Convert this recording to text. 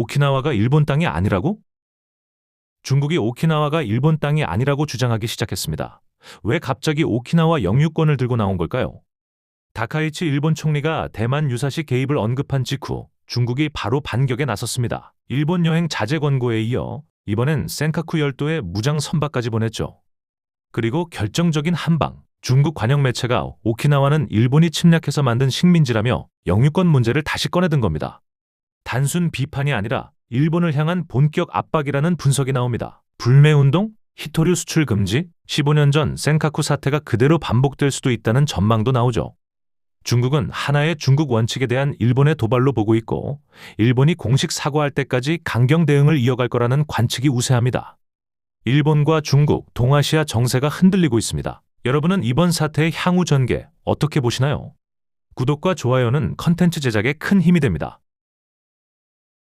오키나와가 일본 땅이 아니라고? 중국이 오키나와가 일본 땅이 아니라고 주장하기 시작했습니다. 왜 갑자기 오키나와 영유권을 들고 나온 걸까요? 다카이치 일본 총리가 대만 유사시 개입을 언급한 직후 중국이 바로 반격에 나섰습니다. 일본 여행 자제 권고에 이어 이번엔 센카쿠 열도에 무장 선박까지 보냈죠. 그리고 결정적인 한방, 중국 관영 매체가 오키나와는 일본이 침략해서 만든 식민지라며 영유권 문제를 다시 꺼내든 겁니다. 단순 비판이 아니라 일본을 향한 본격 압박이라는 분석이 나옵니다. 불매운동? 히토류 수출 금지? 15년 전 센카쿠 사태가 그대로 반복될 수도 있다는 전망도 나오죠. 중국은 하나의 중국 원칙에 대한 일본의 도발로 보고 있고 일본이 공식 사과할 때까지 강경 대응을 이어갈 거라는 관측이 우세합니다. 일본과 중국, 동아시아 정세가 흔들리고 있습니다. 여러분은 이번 사태의 향후 전개 어떻게 보시나요? 구독과 좋아요는 컨텐츠 제작에 큰 힘이 됩니다.